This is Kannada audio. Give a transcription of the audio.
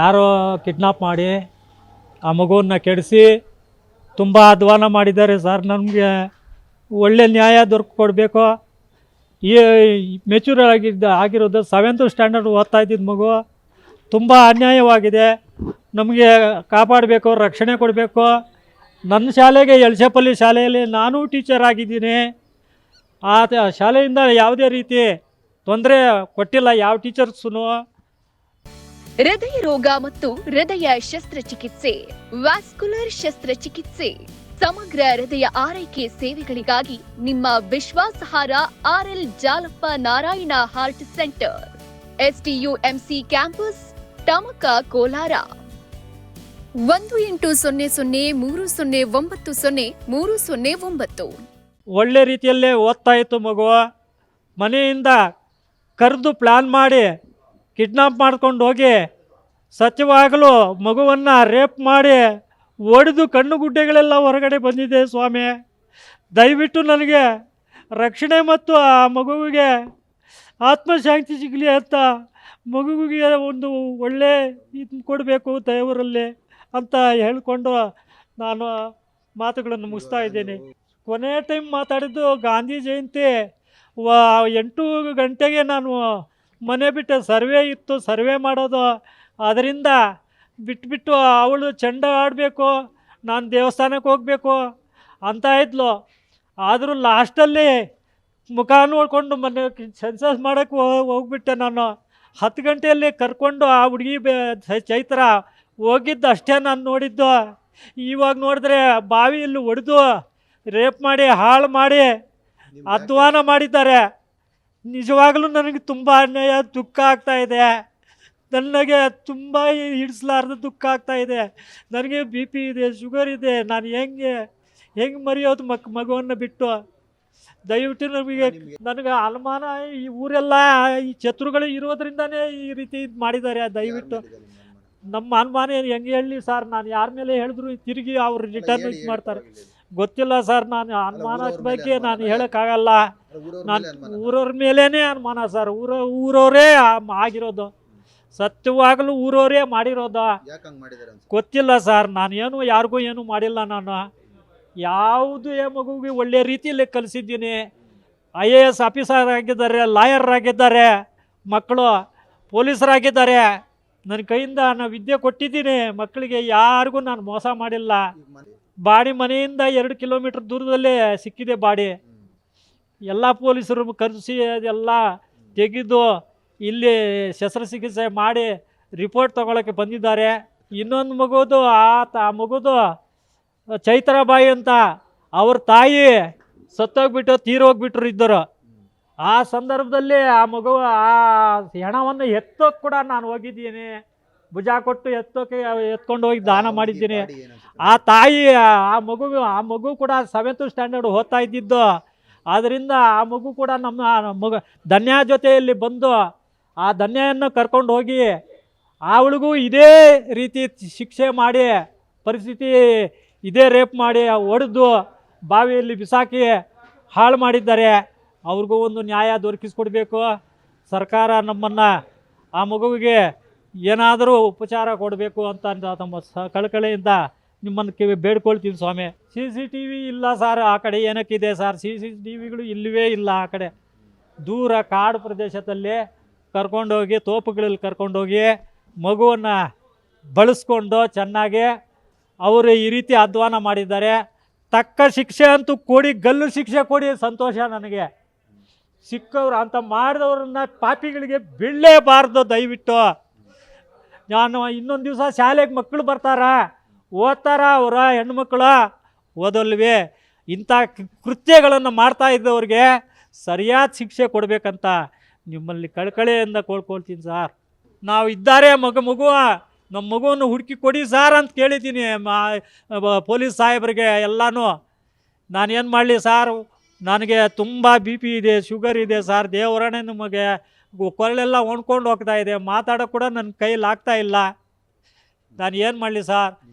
ಯಾರೋ ಕಿಡ್ನಾಪ್ ಮಾಡಿ ಆ ಮಗುವನ್ನು ಕೆಡಿಸಿ ತುಂಬ ಅಧ್ವಾನ ಮಾಡಿದ್ದಾರೆ ಸರ್. ನಮಗೆ ಒಳ್ಳೆ ನ್ಯಾಯ ದೊರಕೊಡ್ಬೇಕು ಈ ಮೆಚೂರ್ ಆಗಿದ್ದ, ಆಗಿರೋದು ಸೆವೆಂತ್ ಸ್ಟ್ಯಾಂಡರ್ಡ್ ಓದ್ತಾ ಇದ್ದಿದ್ದ ಮಗು ತುಂಬ ಅನ್ಯಾಯವಾಗಿದೆ. ನಮಗೆ ಕಾಪಾಡಬೇಕು, ರಕ್ಷಣೆ ಕೊಡಬೇಕು. ನನ್ನ ಶಾಲೆಗೆ ಎಲ್ಸೆಪಲ್ಲಿ ಶಾಲೆಯಲ್ಲಿ ನಾನು ಟೀಚರ್ ಆಗಿದ್ದೀನಿ. ಆ ಶಾಲೆಯಿಂದ ಯಾವುದೇ ರೀತಿ ತೊಂದರೆ ಕೊಟ್ಟಿಲ್ಲ, ಯಾವ ಟೀಚರ್ಸೂ ಹೃದಯ ರೋಗ ಮತ್ತು ಹೃದಯ ಶಸ್ತ್ರಚಿಕಿತ್ಸೆ, ವ್ಯಾಸ್ಕುಲರ್ ಶಸ್ತ್ರಚಿಕಿತ್ಸೆ, ಸಮಗ್ರ ಹೃದಯ ಆರೈಕೆ ಸೇವೆಗಳಿಗಾಗಿ ನಿಮ್ಮ ವಿಶ್ವಾಸಹಾರ RL Jalappa Narayana heart centre SDUMC campus, Tamaka Kolar. ಒಂದು ಎಂಟು ಸೊನ್ನೆ ಸೊನ್ನೆ ಮೂರು ಸೊನ್ನೆ ಒಂಬತ್ತು ಸೊನ್ನೆ ಮೂರು ಸೊನ್ನೆ ಒಂಬತ್ತು. ಒಳ್ಳೆ ರೀತಿಯಲ್ಲೇ ಓದ್ತಾ ಇತ್ತು ಮಗುವ. ಮನೆಯಿಂದ ಕರೆದು ಪ್ಲಾನ್ ಮಾಡಿ ಕಿಡ್ನಾಪ್ ಮಾಡ್ಕೊಂಡು ಹೋಗಿ ಸತ್ಯವಾಗಲೂ ಮಗುವನ್ನು ರೇಪ್ ಮಾಡಿ ಒಡೆದು ಕಣ್ಣು ಗುಡ್ಡೆಗಳೆಲ್ಲ ಹೊರಗಡೆ ಬಂದಿದೆ ಸ್ವಾಮಿ. ದಯವಿಟ್ಟು ನನಗೆ ರಕ್ಷಣೆ ಮತ್ತು ಆ ಮಗುವಿಗೆ ಆತ್ಮಶಾಂತಿ ಸಿಗಲಿ ಅಂತ ಮಗುವಿಗೆ ಒಂದು ಒಳ್ಳೆ ಇದು ಕೊಡಬೇಕು ದೇವರಲ್ಲಿ ಅಂತ ಹೇಳಿಕೊಂಡು ನಾನು ಮಾತುಗಳನ್ನು ಮುಗಿಸ್ತಾ ಇದ್ದೇನೆ. ಕೊನೆ ಟೈಮ್ ಮಾತಾಡಿದ್ದು ಗಾಂಧಿ ಜಯಂತಿ ವ ಎಂಟು ಗಂಟೆಗೆ ನಾನು ಮನೆ ಬಿಟ್ಟು ಸರ್ವೆ ಇತ್ತು ಸರ್ವೆ ಮಾಡೋದು. ಅದರಿಂದ ಬಿಟ್ಬಿಟ್ಟು ಅವಳು ಚೆಂಡ ಆಡಬೇಕು ನಾನು ದೇವಸ್ಥಾನಕ್ಕೆ ಹೋಗಬೇಕು ಅಂತ ಇದ್ಲು. ಆದರೂ ಲಾಸ್ಟಲ್ಲಿ ಮುಖ ನೋಡಿಕೊಂಡು ಮನೆ ಸೆನ್ಸಸ್ ಮಾಡೋಕ್ಕೆ ಹೋಗ್ಬಿಟ್ಟೆ ನಾನು. ಹತ್ತು ಗಂಟೆಯಲ್ಲಿ ಕರ್ಕೊಂಡು ಆ ಹುಡುಗಿ ಬೆ ಚೈತ್ರ ಹೋಗಿದ್ದು ಅಷ್ಟೇ ನಾನು ನೋಡಿದ್ದು. ಇವಾಗ ನೋಡಿದ್ರೆ ಬಾವಿಯಲ್ಲಿ ಒಡೆದು ರೇಪ್ ಮಾಡಿ ಹಾಳು ಮಾಡಿ ಅಧ್ವಾನ ಮಾಡಿದ್ದಾರೆ. ನಿಜವಾಗಲೂ ನನಗೆ ತುಂಬ ಅನ್ಯಾಯ, ದುಃಖ ಆಗ್ತಾ ಇದೆ. ನನಗೆ ತುಂಬ ಹಿಡಿಸ್ಲಾರ್ದ ದುಃಖ ಆಗ್ತಾ ಇದೆ. ನನಗೆ ಬಿ ಪಿ ಇದೆ, ಶುಗರ್ ಇದೆ, ನಾನು ಹೆಂಗೆ ಹೆಂಗೆ ಮರೆಯೋದು ಮಕ್, ಮಗುವನ್ನು ಬಿಟ್ಟು? ದಯವಿಟ್ಟು ನಮಗೆ ನನಗೆ ಅನುಮಾನ ಈ ಊರೆಲ್ಲ, ಈ ಶತ್ರುಗಳು ಇರೋದ್ರಿಂದನೇ ಈ ರೀತಿ ಇದು ಮಾಡಿದ್ದಾರೆ. ದಯವಿಟ್ಟು ನಮ್ಮ ಅನುಮಾನ ಏನು? ಹೆಂಗೆ ಹೇಳಲಿ ಸರ್, ನಾನು ಯಾರ ಮೇಲೆ ಹೇಳಿದ್ರು ತಿರುಗಿ ಅವ್ರು ರಿಟರ್ನ್ ಇದು ಮಾಡ್ತಾರೆ. ಗೊತ್ತಿಲ್ಲ ಸರ್ ನಾನು ಅನುಮಾನದ ಬಗ್ಗೆ ನಾನು ಹೇಳೋಕ್ಕಾಗಲ್ಲ. ನಾನು ಊರವ್ರ ಮೇಲೇ ಅನುಮಾನ ಸರ್ ಊರ ಊರವರೇ ಆಗಿರೋದು. ಸತ್ಯವಾಗಲೂ ಊರವರೇ ಮಾಡಿರೋದು. ಗೊತ್ತಿಲ್ಲ ಸರ್ ನಾನು ಏನು ಯಾರಿಗೂ ಏನು ಮಾಡಿಲ್ಲ ನಾನು. ಯಾವುದೇ ಮಗುವಿಗೆ ಒಳ್ಳೆ ರೀತಿಯಲ್ಲಿ ಕಲಿಸಿದ್ದೀನಿ. ಐ ಎ ಎಸ್ ಆಫೀಸರ್ ಆಗಿದ್ದಾರೆ ಲಾಯರ್ ಆಗಿದ್ದಾರೆ ಮಕ್ಕಳು ಪೊಲೀಸರಾಗಿದ್ದಾರೆ. ನನ್ನ ಕೈಯಿಂದ ನಾನು ವಿದ್ಯೆ ಕೊಟ್ಟಿದ್ದೀನಿ, ಮಕ್ಕಳಿಗೆ ಯಾರಿಗೂ ನಾನು ಮೋಸ ಮಾಡಿಲ್ಲ. ಬಾಡಿ ಮನೆಯಿಂದ ಎರಡು ಕಿಲೋಮೀಟ್ರ್ ದೂರದಲ್ಲೇ ಸಿಕ್ಕಿದೆ ಬಾಡಿ. ಎಲ್ಲ ಪೊಲೀಸರು ಕರೆಸಿ ಅದೆಲ್ಲ ತೆಗೆದು ಇಲ್ಲಿ ಶಸ್ತ್ರಚಿಕಿತ್ಸೆ ಮಾಡಿ ರಿಪೋರ್ಟ್ ತಗೊಳಕ್ಕೆ ಬಂದಿದ್ದಾರೆ. ಇನ್ನೊಂದು ಮಗುದು ಆ ತ ಆ ಮಗುದು ಚೈತ್ರಬಾಯಿ ಅಂತ. ಅವ್ರ ತಾಯಿ ಸತ್ತೋಗ್ಬಿಟ್ಟು ತೀರೋಗ್ಬಿಟ್ರು ಇದ್ದರು. ಆ ಸಂದರ್ಭದಲ್ಲಿ ಆ ಮಗು ಆ ಹೆಣವನ್ನು ಎತ್ತೋಕೆ ಕೂಡ ನಾನು ಹೋಗಿದ್ದೀನಿ. ಭುಜ ಕೊಟ್ಟು ಎತ್ತೋಕೆ ಎತ್ಕೊಂಡು ಹೋಗಿ ದಾನ ಮಾಡಿದ್ದೀನಿ? ಆ ತಾಯಿ ಆ ಮಗು ಆ ಮಗು ಕೂಡ ಸೆವೆಂತ್ ಸ್ಟ್ಯಾಂಡರ್ಡ್ ಓದ್ತಾ ಇದ್ದಿದ್ದು. ಆದ್ದರಿಂದ ಆ ಮಗು ಕೂಡ ನಮ್ಮ ಮಗು ಧನ್ಯ ಜೊತೆಯಲ್ಲಿ ಬಂದು ಆ ಧನ್ಯನ್ನು ಕರ್ಕೊಂಡು ಹೋಗಿ ಅವಳಿಗೂ ಇದೇ ರೀತಿ ಶಿಕ್ಷೆ ಮಾಡಿ ಪರಿಸ್ಥಿತಿ ಇದೇ ರೇಪ್ ಮಾಡಿ ಹೊಡೆದು ಬಾವಿಯಲ್ಲಿ ಬಿಸಾಕಿ ಹಾಳು ಮಾಡಿದ್ದಾರೆ. ಅವ್ರಿಗೂ ಒಂದು ನ್ಯಾಯ ದೊರಕಿಸ್ಕೊಡ್ಬೇಕು. ಸರ್ಕಾರ ನಮ್ಮನ್ನು ಆ ಮಗುವಿಗೆ ಏನಾದರೂ ಉಪಚಾರ ಕೊಡಬೇಕು ಅಂತ ತಮ್ಮ ಸ ಕಳಕಳೆಯಿಂದ ನಿಮ್ಮನ್ನು ಕಿವಿ ಬೇಡ್ಕೊಳ್ತೀನಿ ಸ್ವಾಮಿ. ಸಿ ಸಿ ಟಿ ವಿ ಇಲ್ಲ ಸರ್, ಆ ಕಡೆ ಏನಕ್ಕಿದೆ ಸರ್? ಸಿ ಸಿ ಟಿ ವಿಗಳು ಇಲ್ಲವೇ ಇಲ್ಲ ಆ ಕಡೆ. ದೂರ ಕಾಡು ಪ್ರದೇಶದಲ್ಲಿ ಕರ್ಕೊಂಡೋಗಿ, ತೋಪುಗಳಲ್ಲಿ ಕರ್ಕೊಂಡೋಗಿ ಮಗುವನ್ನು ಬಳಸ್ಕೊಂಡು ಚೆನ್ನಾಗಿ ಅವರು ಈ ರೀತಿ ಅಧ್ವಾನ ಮಾಡಿದ್ದಾರೆ. ತಕ್ಕ ಶಿಕ್ಷೆ ಅಂತೂ ಕೊಡಿ, ಗಲ್ಲು ಶಿಕ್ಷೆ ಕೊಡಿ, ಸಂತೋಷ ನನಗೆ. ಸಿಕ್ಕವ್ರು ಅಂತ ಮಾಡಿದವ್ರನ್ನ ಪಾಪಿಗಳಿಗೆ ಬೀಳಲೇಬಾರ್ದು ದಯವಿಟ್ಟು. ನಾನು ಇನ್ನೊಂದು ದಿವಸ ಶಾಲೆಗೆ ಮಕ್ಕಳು ಬರ್ತಾರ. ಓದ್ತಾರ ಅವರ ಹೆಣ್ಮಕ್ಳು, ಓದಲ್ವೇ? ಇಂಥ ಕೃತ್ಯಗಳನ್ನು ಮಾಡ್ತಾ ಇದ್ದವ್ರಿಗೆ ಸರಿಯಾದ ಶಿಕ್ಷೆ ಕೊಡಬೇಕಂತ ನಿಮ್ಮಲ್ಲಿ ಕಳ್ಕಳೆಯಿಂದ ಕೋಳ್ಕೊಳ್ತೀನಿ ಸರ್. ನಾವು ಇದ್ದಾರೆ ಮಗು ಮಗುವ ನಮ್ಮ ಮಗುವನ್ನು ಹುಡುಕಿ ಕೊಡಿ ಸಾರ್ ಅಂತ ಕೇಳಿದ್ದೀನಿ ಮಾ ಪೊಲೀಸ್ ಸಾಹೇಬರಿಗೆ ಎಲ್ಲನೂ. ನಾನೇನು ಮಾಡಲಿ ಸಾರ್? ನನಗೆ ತುಂಬ ಬಿ ಪಿ ಇದೆ, ಶುಗರ್ ಇದೆ ಸರ್ ದೇವರಣೆ ನಮಗೆ. ಕೊರಳೆಲ್ಲ ಒಣ್ಕೊಂಡು ಹೋಗ್ತಾ ಇದೆ, ಮಾತಾಡೋಕೆ ಕೂಡ ನನ್ನ ಕೈಲಾಗ್ತಾ ಇಲ್ಲ. ನಾನು ಏನು ಮಾಡಲಿ ಸರ್?